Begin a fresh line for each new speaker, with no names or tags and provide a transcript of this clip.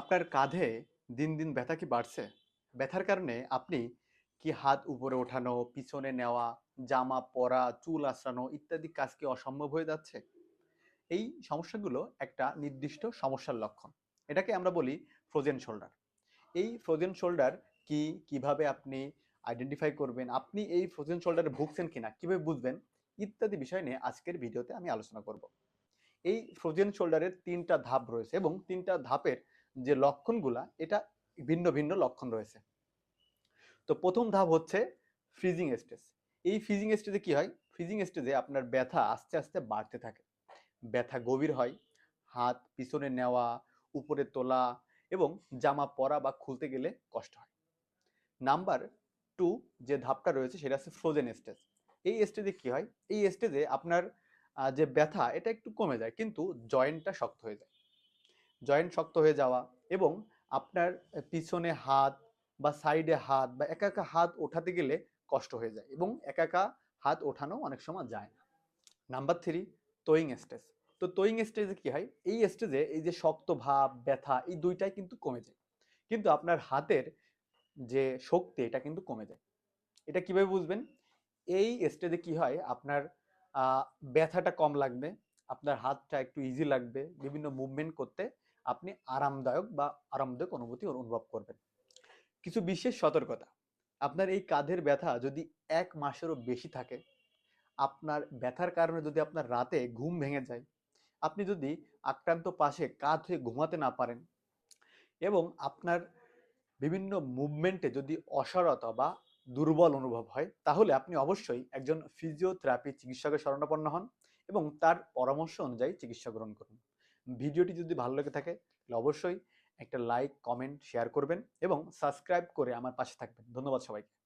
আপনার কাঁধে দিন, দিন ব্যথা কি বাড়ছে? ব্যথার কারণে আপনি কি হাত উপরে ওঠানো, পিছনে নেওয়া, জামা পরা, চুল আঁচড়ানো ইত্যাদি কাজ কি অসম্ভব হয়ে যাচ্ছে? এই সমস্যাগুলো একটা নির্দিষ্ট সমস্যার লক্ষণ। এটাকে আমরা বলি ফ্রোজেন শোল্ডার। এই ফ্রোজেন শোল্ডার কি, কীভাবে আপনি আইডেন্টিফাই করবেন, আপনি এই ফ্রোজেন শোল্ডারে ভুগছেন কিনা, কীভাবে বুঝবেন ইত্যাদি বিষয় নিয়ে আজকের ভিডিওতে আমি আলোচনা করব। এই ফ্রোজেন শোল্ডারের তিনটা ধাপ রয়েছে এবং তিনটা ধাপের যে লক্ষণগুলা এটা ভিন্ন, ভিন্ন লক্ষণ রয়েছে। তো প্রথম ধাপ হচ্ছে ফ্রিজিং স্টেজ। এই ফ্রিজিং স্টেজে কি হয়? ফ্রিজিং স্টেজে আপনার ব্যথা আস্তে, আস্তে বাড়তে থাকে। ব্যথা গভীর হয়, হাত পিছনে নেওয়া, উপরে তোলা এবং জামা পরা বা খুলতে গেলে কষ্ট হয়। নাম্বার টু যে ধাপটা রয়েছে সেটা হচ্ছে ফ্রোজেন স্টেজ। এই স্টেজে কি হয়? এই স্টেজে আপনার যে ব্যথা এটা একটু কমে যায় কিন্তু জয়েন্টটা শক্ত হয়ে যায়। জয়েন্ট শক্ত হয়ে যাওয়া এবং আপনার পিছনে হাত বা সাইডে হাত বা একা, একা হাত ওঠাতে গেলে কষ্ট হয়ে যায় এবং একা, একা হাত ওঠানো অনেক সময় যায় না। Number three thawing stage. তো তোয়িং স্টেজে কি হয়? এই স্টেজে এই যে শক্ত ভাব, ব্যথা এই দুইটাই কিন্তু কমে যায়। কিন্তু আপনার হাতের যে শক্তি এটা কিন্তু কমে যায়। এটা কীভাবে বুঝবেন? এই স্টেজে কি হয়? আপনার ব্যথাটা কম লাগবে, আপনার হাতটা একটু ইজি লাগবে, বিভিন্ন মুভমেন্ট করতে আপনি আরামদায়ক বা আরামদায়ক অনুভূতি অনুভব করবেন। কিছু বিশেষ সতর্কতা। আপনার এই কাঁধের ব্যথা যদি এক মাসেরও বেশি থাকে, আপনার ব্যথার কারণে যদি আপনার রাতে ঘুম ভেঙে যায়, আপনি যদি আক্রান্ত পাশে কাঁধ হয়ে ঘুমাতে না পারেন এবং আপনার বিভিন্ন মুভমেন্টে যদি অসারতা বা দুর্বল অনুভব হয়, তাহলে আপনি অবশ্যই একজন ফিজিওথেরাপি চিকিৎসকের শরণাপন্ন হন এবং তার পরামর্শ অনুযায়ী চিকিৎসা গ্রহণ করুন। ভিডিওটি যদি ভালো লেগে থাকে তাহলে অবশ্যই একটা লাইক, কমেন্ট, শেয়ার করবেন এবং সাবস্ক্রাইব করে আমার পাশে থাকবেন। ধন্যবাদ সবাইকে।